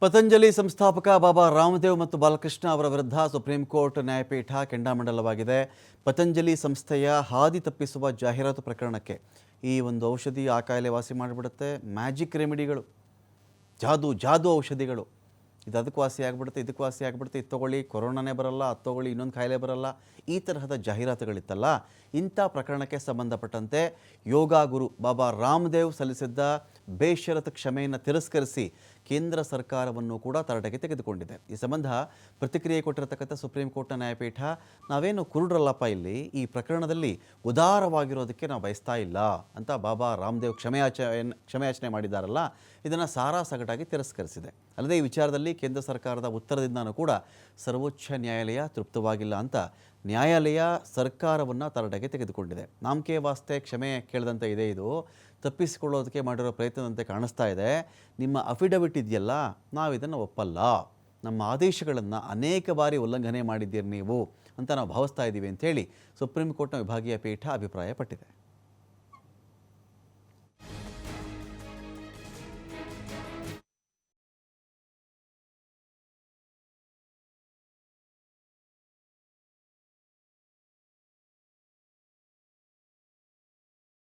ಪತಂಜಲಿ ಸಂಸ್ಥಾಪಕ ಬಾಬಾ ರಾಮದೇವ್ ಮತ್ತು ಬಾಲಕೃಷ್ಣ ಅವರ ವಿರುದ್ಧ ಸುಪ್ರೀಂ ಕೋರ್ಟ್ ನ್ಯಾಯಪೀಠ ಕೆಂಡಾಮಂಡಲವಾಗಿದೆ. ಪತಂಜಲಿ ಸಂಸ್ಥೆಯ ಹಾದಿ ತಪ್ಪಿಸುವ ಜಾಹೀರಾತು ಪ್ರಕರಣಕ್ಕೆ ಈ ಒಂದು ಔಷಧಿ ಆ ಕಾಯಿಲೆ ವಾಸಿ ಮಾಡಿಬಿಡುತ್ತೆ. ಮ್ಯಾಜಿಕ್ ರೆಮಿಡಿಗಳು. ಜಾದು ಜಾದು ಔಷಧಿಗಳು. ಇದು ಅದಕ್ಕೆ ವಾಸಿ ಆಗಿಬಿಡುತ್ತೆ, ಇದಕ್ಕೆ ವಾಸಿ ಆಗಿಬಿಡುತ್ತೆ. ಇದು ತೊಗೊಳ್ಳಿ, ಕೊರೋನಾನೇ ಬರಲ್ಲ, ಅದು ತೊಗೊಳ್ಳಿ, ಇನ್ನೊಂದು ಕಾಯಿಲೆ ಬರಲ್ಲ. ಈ ತರಹದ ಜಾಹೀರಾತುಗಳಿತ್ತಲ್ಲ, ಇಂಥ ಪ್ರಕರಣಕ್ಕೆ ಸಂಬಂಧಪಟ್ಟಂತೆ ಯೋಗ ಗುರು ಬಾಬಾ ರಾಮದೇವ್ ಸಲ್ಲಿಸಿದ್ದ ಬೇಷರತ್ ಕ್ಷಮೆಯನ್ನು ತಿರಸ್ಕರಿಸಿ ಕೇಂದ್ರ ಸರ್ಕಾರವನ್ನು ಕೂಡ ತರಾಟೆಗೆ ತೆಗೆದುಕೊಂಡಿದೆ. ಈ ಸಂಬಂಧ ಪ್ರತಿಕ್ರಿಯೆ ಕೊಟ್ಟಿರತಕ್ಕಂಥ ಸುಪ್ರೀಂ ಕೋರ್ಟ್ನ ನ್ಯಾಯಪೀಠ, ನಾವೇನು ಕುರುಡ್ರಲ್ಲಪ್ಪ ಇಲ್ಲಿ? ಈ ಪ್ರಕರಣದಲ್ಲಿ ಉದಾರವಾಗಿರೋದಕ್ಕೆ ನಾವು ಬಯಸ್ತಾ ಇಲ್ಲ ಅಂತ ಬಾಬಾ ರಾಮದೇವ್ ಕ್ಷಮೆಯಾಚ, ಕ್ಷಮೆಯಾಚನೆ ಮಾಡಿದ್ದಾರಲ್ಲ, ಇದನ್ನು ಸಾರಾ ಸಗಟಾಗಿ ತಿರಸ್ಕರಿಸಿದೆ. ಅಲ್ಲದೆ ಈ ವಿಚಾರದಲ್ಲಿ ಕೇಂದ್ರ ಸರ್ಕಾರದ ಉತ್ತರದಿಂದನೂ ಕೂಡ ಸರ್ವೋಚ್ಚ ನ್ಯಾಯಾಲಯ ತೃಪ್ತವಾಗಿಲ್ಲ ಅಂತ ನ್ಯಾಯಾಲಯ ಸರ್ಕಾರವನ್ನು ತರಡೆಗೆ ತೆಗೆದುಕೊಂಡಿದೆ. ನಾಮಕೆ ವಾಸ್ತೆ ಕ್ಷಮೆ ಕೇಳಿದಂತೆ ಇದೆ ಇದು. ತಪ್ಪಿಸಿಕೊಳ್ಳೋದಕ್ಕೆ ಮಾಡಿರೋ ಪ್ರಯತ್ನದಂತೆ ಕಾಣಿಸ್ತಾ ಇದೆ. ನಿಮ್ಮ ಅಫಿಡವಿಟ್ ಇದೆಯಲ್ಲ ನಾವು ಇದನ್ನು ಒಪ್ಪಲ್ಲ. ನಮ್ಮ ಆದೇಶಗಳನ್ನು ಅನೇಕ ಬಾರಿ ಉಲ್ಲಂಘನೆ ಮಾಡಿದ್ದೀರಿ ನೀವು ಅಂತ ನಾವು ಭಾವಿಸ್ತಾ ಇದ್ದೀವಿ ಅಂತೇಳಿ ಸುಪ್ರೀಂ ಕೋರ್ಟ್ನ ವಿಭಾಗೀಯ ಪೀಠ ಅಭಿಪ್ರಾಯಪಟ್ಟಿದೆ.